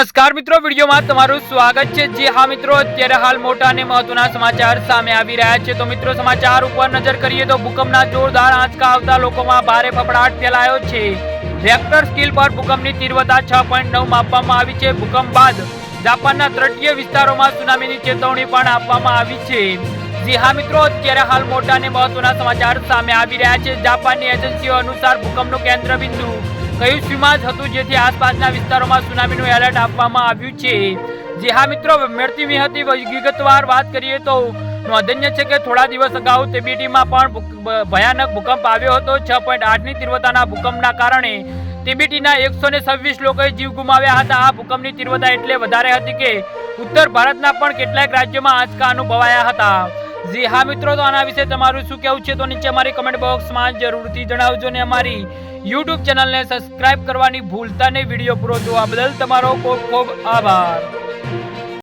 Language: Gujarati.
નમસ્કાર મિત્રો, વિડીયોમાં તમારું સ્વાગત છે. જે હા મિત્રો, અત્યારે હાલ મોટા અને મહત્વના સમાચાર સામે આવી રહ્યા છે. તો મિત્રો, સમાચાર ઉપર નજર કરીએ તો ભૂકંપના જોરદાર આંચકા આવતા લોકોમાં ભારે ફફડાટ ફેલાયો છે. રેક્ટર સ્કેલ પર ભૂકંપની તીવ્રતા છ પોઈન્ટ નવ માપવામાં આવી છે. ભૂકંપ બાદ જાપાનના તટીય વિસ્તારોમાં સુનામીની ચેતવણી પણ આપવામાં આવી છે. જી હા મિત્રો, અત્યારે હાલ મોટા અને મહત્વના સમાચાર સામે આવી રહ્યા છે. જાપાનની એજન્સીઓ અનુસાર ભૂકંપનું કેન્દ્ર બિંદુ કયું સીમા જ હતું જેથી આસપાસના વિસ્તારોમાં સુનામીનું એલર્ટ આપવામાં આવ્યું છે? જે હા મિત્રો, મળતી વિહતી વિગતવાર વાત કરીએ તો નોંધનીય છે કે થોડા દિવસ અગાઉ તિબેટીમાં પણ ભયાનક ભૂકંપ આવ્યો હતો. છ પોઈન્ટ આઠની તીવ્રતાના ભૂકંપના કારણે તિબેટીના એકસો ને છવ્વીસ લોકોએ જીવ ગુમાવ્યા હતા. આ ભૂકંપની તીવ્રતા એટલે વધારે હતી કે ઉત્તર ભારતના પણ કેટલાક રાજ્યોમાં આંચકા અનુભવાયા હતા. જી હા મિત્રો, તો આના વિશે તમારું શું કહેવું છે? તો નીચે અમારી કમેન્ટ બોક્સમાં જરૂરથી જણાવજો ને અમારી યુટ્યુબ ચેનલને સબસ્ક્રાઇબ કરવાની ભૂલતા નહીં. વીડિયો પૂરો જોવા બદલ તમારો ખૂબ ખૂબ આભાર.